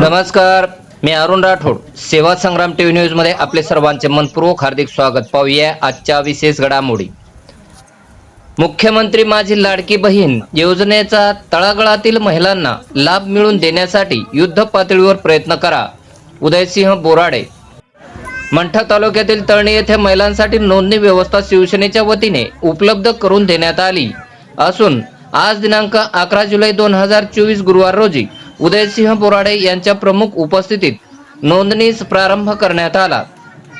नमस्कार मी अरुण राठोड. सेवा संग्राम टीव्ही न्यूजमध्ये आपले सर्वांचे मनपूर्वक हार्दिक स्वागत. पाहूया आजच्या विशेष घडामोडी. मुख्यमंत्री माझी लाडकी बहीण योजनेचा तळागळातील महिलांना लाभ मिळवून देण्यासाठी युद्ध पातळीवर प्रयत्न करा. उदयसिंह बोराडे. मंठा तालुक्यातील तळणी येथे महिलांसाठी नोंदणी व्यवस्था शिवसेनेच्या वतीने उपलब्ध करून देण्यात आली. असून आज दिनांक अकरा जुलै दोन हजार चोवीस गुरुवार रोजी उदयसिंह बोराडे यांच्या प्रमुख उपस्थितीत नोंदणीस प्रारंभ करण्यात आला.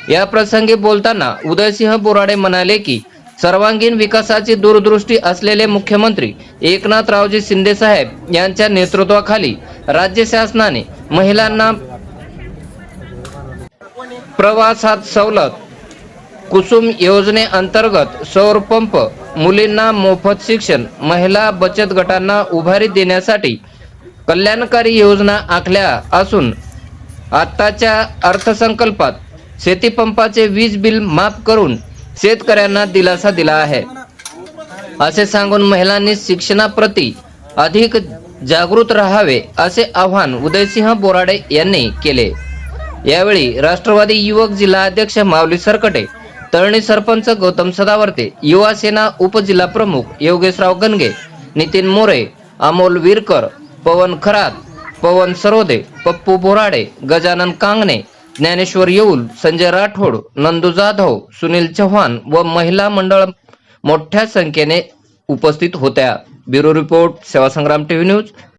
या प्रसंगी बोलताना उदयसिंह बोराडे म्हणाले की सर्वांगीण विकासाची दूरदृष्टी असलेले मुख्यमंत्री एकनाथरावजी शिंदे साहेब यांच्या नेतृत्वाखाली राज्य शासनाने महिलांना प्रवासात सवलत कुसुम योजनेअंतर्गत सौर पंप मुलींना मोफत शिक्षण महिला बचत गटांना उभारी देण्यासाठी कल्याणकारी योजना आखल्या असून आत्ताच्या अर्थसंकल्पात शेतीपंपाचे वीज बिल माफ करून शेतकऱ्यांना दिलासा दिला आहे. असे सांगून महिलांनी शिक्षणाप्रती अधिक जागृत राहावे असे आवाहन उदयसिंह बोराडे यांनी केले. यावेळी राष्ट्रवादी युवक जिल्हा अध्यक्ष माऊली सरकटे तळणी सरपंच गौतम सदावर्ते युवा सेना उपजिल्हा प्रमुख योगेशराव गणगे नितीन मोरे अमोल विरकर पवन खरात पवन सरोदे पप्पू बोराडे गजानन कांगणे ज्ञानेश्वर येऊल संजय राठोड नंदू जाधव सुनील चव्हाण व महिला मंडळ मोठ्या संख्येने उपस्थित होत्या. ब्युरो रिपोर्ट सेवा संग्राम टीव्ही न्यूज.